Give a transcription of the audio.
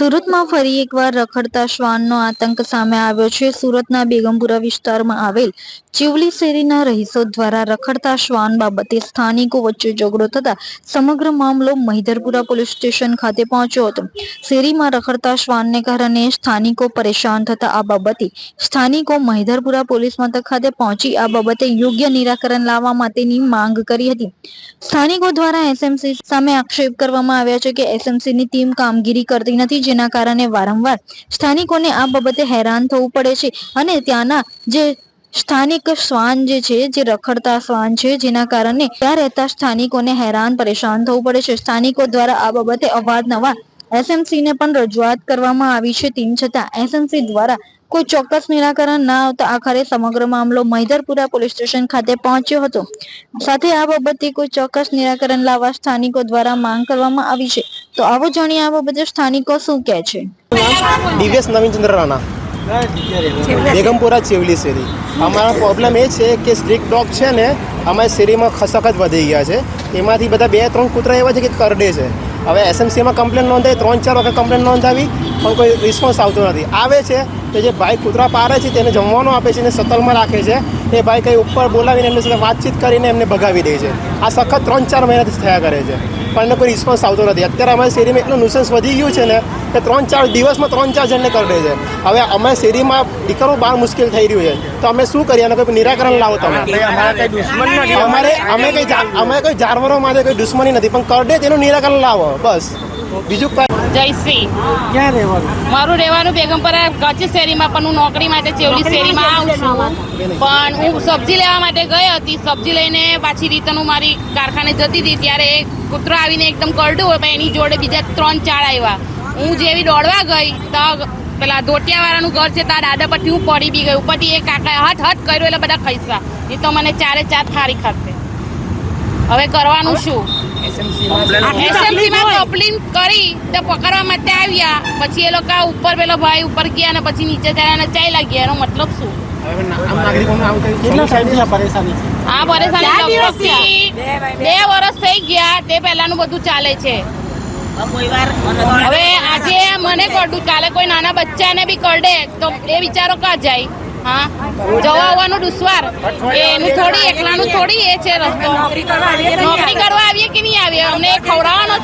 સુરતમાં ફરી એકવાર રખડતા શ્વાનનો આતંક સામે આવ્યો છે. સુરતના બેગમપુરા વિસ્તારમાં આવેલ ચિવલી શેરીના રહીશો દ્વારા રખડતા શ્વાન બાબતે સ્થાનિકો વચ્ચે ઝઘડો થતા સમગ્ર મામલો મહિધરપુરા પોલીસ સ્ટેશન ખાતે પહોંચ્યો હતો. શેરીમાં રખડતા શ્વાનને કારણે સ્થાનિકો પરેશાન થતા આ બાબતે સ્થાનિકો મહિધરપુરા પોલીસ મથક ખાતે પહોંચી આ બાબતે યોગ્ય નિરાકરણ લાવવા માટેની માંગ કરી હતી. સ્થાનિકો દ્વારા એસએમસી સામે આક્ષેપ કરવામાં આવ્યા છે કે એસએમસીની ટીમ કામગીરી કરતી નથી જેના કારણે વારંવાર સ્થાનિકોને આ બાબતે હેરાન થવું પડે છે અને ત્યાંના જે સ્થાનિક શ્વાન જે છે, જે રખડતા શ્વાન છે, જેના કારણે ત્યાં રહેતા સ્થાનિકોને હેરાન, પરેશાન થવું પડે છે. સ્થાનિકો દ્વારા આ બાબતે અવારનવાર એસએમસી ને પણ રજૂઆત કરવામાં આવી છે. તેમ છતાં એસએમસી દ્વારા કોઈ ચોક્કસ નિરાકરણ ના આવતા આખરે સમગ્ર મામલો મહિધરપુરા પોલીસ સ્ટેશન ખાતે પહોંચ્યો હતો. સાથે આ બાબતે કોઈ ચોક્કસ નિરાકરણ લાવવા સ્થાનિકો દ્વારા માંગ કરવામાં આવી છે. તો આવો જાણીએ આ બાબતે સ્થાનિકો શું કહે છે. દિવ્યેશ નવીનચંદ્ર રાણા. બેગમપુરા ચેવલી શેરી. અમારો પ્રોબ્લેમ એ છે કે સ્ટ્રીક ડોગ છે ને, અમારી શેરીમાં ખસખત વધી ગયા છે. એમાંથી બધા બે ત્રણ કૂતરા એવા છે કે કરડે છે. હવે એસએમસીમાં કમ્પ્લેન નોંધાવી ત્રણ ચાર વખત કમ્પ્લેન નોંધાવી, પણ કોઈ રિસ્પોન્સ આવતો નથી. આવે છે તો જે ભાઈ કૂતરા પારે છે, તેને જમવાનું આપે છે અને સતલમાં રાખે છે, એ ભાઈ કંઈ ઉપર બોલાવીને એમની સાથે વાતચીત કરીને એમને ભગાવી દે છે. આ સખત ત્રણ ચાર મહિનાથી થયા કરે છે. પણ એનો કોઈ રિસ્પોન્સ આવતો નથી. અત્યારે અમારી શેરીમાં એટલું નુસન્સ વધી ગયું છે ને કે ત્રણ ચાર દિવસમાં ત્રણ ચાર જણને કરડે છે. હવે અમે શેરીમાં દીકરો બહાર મુશ્કેલ થઈ રહ્યું છે. તો અમે શું કરીએ? અને કોઈ નિરાકરણ લાવો તમે. અમારે અમે કઈ અમે કોઈ જાનવરો માટે કોઈ દુશ્મની નથી. પણ કરડે તેનું નિરાકરણ લાવો. બસ. બીજું કઈ? જયશ્રી ક્યાં રહેવાનું? મારું રહેવાનું બેગમપરા કચ્છ શેરીમાં પણ હું નોકરી માટે ચેવલી શેરીમાં આવું છું. પણ હું સબ્જી લેવા માટે ગઈ હતી. સબ્જી લઈને પાછી રિટર્ન હું મારી કારખાને જતી હતી. ત્યારે એક કૂતરો આવીને એકદમ કરડ્યું પણ એની જોડે બીજા ત્રણ ચાર આવ્યા. હું જેવી દોડવા ગઈ તો પેલા ધોટિયાવાળાનું ઘર છે ત્યાં દાદા પરથી હું પડી બી ગઈ. ઉપરથી એક કાકા હટ હટ કર્યો એટલે બધા ખૈસા એ તો મને ચારે ચાર થારી ખાતે હવે કરવાનું શું? એસએમસીમાં કરી તો પકડવા માટે આવ્યા. પછી એ લોકો ઉપર પેલો ભાઈ ઉપર ગયા અને પછી નીચે ચડ્યા અને ચાલ્યા ગયા. એનો મતલબ શું? હા પરેશાની છે. આ પરેશાની લગભગથી બે વર્ષ થઈ ગયા તે પહેલાનું બધું ચાલે છે. હવે આજે મને કરડું કાલે કોઈ નાના બચ્ચાને બી કરડે તો એ વિચારો કા જાય? હા? જવા આવવાનું દુશ્વાર. એનું થોડી એકલાનું થોડી એ છે રસ્તો. નોકરી કરવા આવીએ કે નહીં આવીએ? અમને ખવડાવવાનો